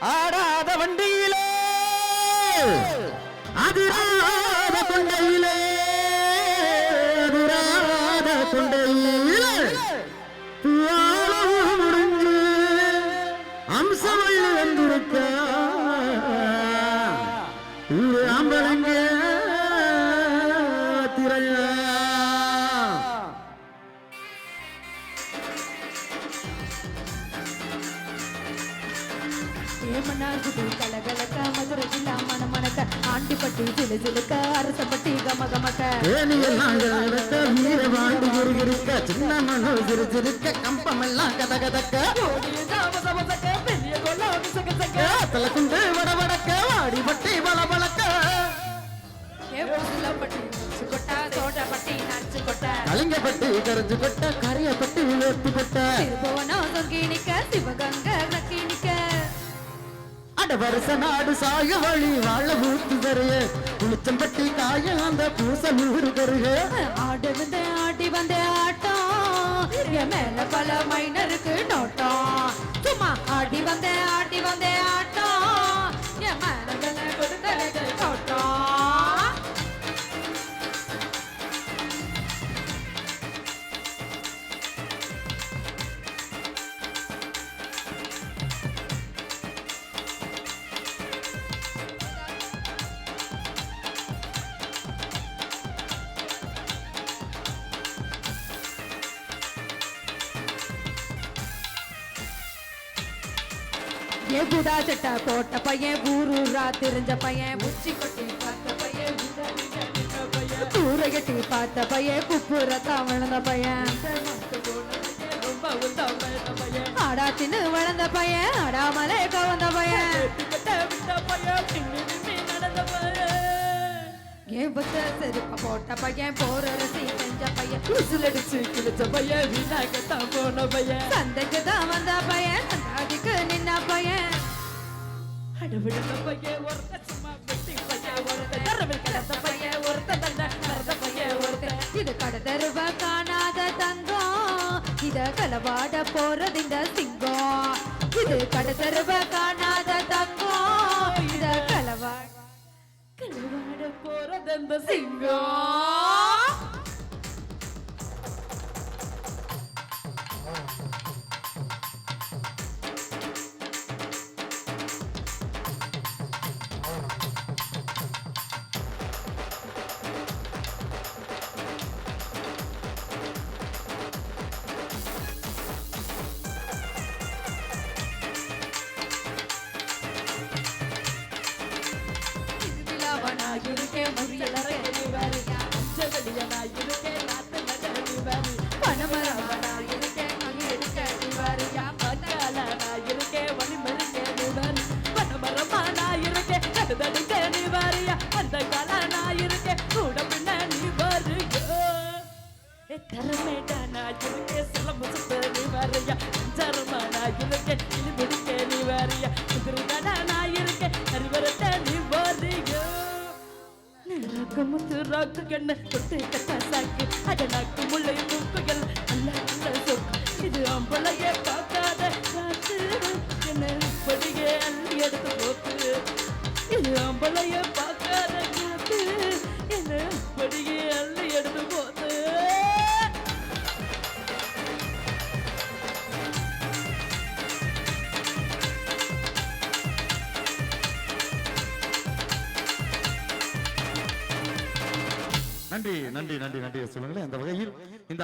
ஆடாத வண்டியிலே. அதிராத கொண்டையிலே அதிராத கொண்டையிலே முடிஞ்சு அம்சமையில் வந்திருக்க. ஏமனாகுது கலகலக்க மதுரை ஜில்லா மணமணக்க ஆண்டிப்பட்டி சிலு சிலுக்க அரசப்பட்டி கம கமக்க. ஏனியெல்லாம் கிடக்க வீர வாழ்ந்து இருக்க சின்ன மனோ சிறு சிறுக்க கம்பமெல்லாம் கத கதக்க. பெரிய கொல்ல சக சக தல குண்டு வட வடக்க வாடி பட்டி பல பலக்க கலிங்கப்பட்டி கரைஞ்சு கொட்ட கரையப்பட்டி வேர்த்து கொட்ட. சிவகங்க நக்கி. நிக்க வருஷ நாடு சாய வழி வாழ ஊத்து தருக குளிச்சம்பட்டி காய அந்த பூச நூறு தருக ஆடு வந்து ஆடி வந்த ஆட்டம் என் மேல பல மைனருக்கு நோட்டம். சும்மா ஆடி வந்த ஆடி வந்த ஆட்டம். ஏ புடா சட்டை போட்ட பையன் ஊரூரா தெரிஞ்ச பையன் உச்சி கொட்டி பார்த்த பையன் கூரை கட்டி பார்த்த பையன் குப்புறத்தான் விழுந்த பையன். ஆடா தின்னு வளர்ந்த பையன் ஆடாமலே கவர்ந்த பையன். ஏன் பத்த செருப்ப போட்ட பையன் போற ரசி செஞ்ச பையன். உசுலடிச்சு கிழிச்ச பையன் வீணாக்கத்தான் போன பையன். சந்தைக்கு தான் அடவிடுந்த பையன் ஒருத்த சும்மா வெட்டி பையன் ஒருத்த தரவில் கிடந்த பையன் ஒருத்த தந்த மறந்த பையன் ஒருத்த இது கடை காணாத தங்கம் இத போறது இந்த சிங்கம் இது கடை காணாத தங்கம் இத கலவாட கலவாட போறது இந்த சிங்கம். பணமரவனாயிருக்கேன் மகிழ்க்க நிவாரியா முத்து ராக்கு கண்ண தொட்டு கட்ட சாக்கு. அட நாக்கு முல்லை மூக்குகள் அல்ல அல்ல சொக்கு. இது அம்பளையே பார்க்காத காத்து. என்ன இப்படியே அள்ளி எடுத்து போத்து இது அம்பளையே நன்றி நன்றி நன்றி நன்றி. சொல்லுங்களேன் அந்த வகையில் இந்த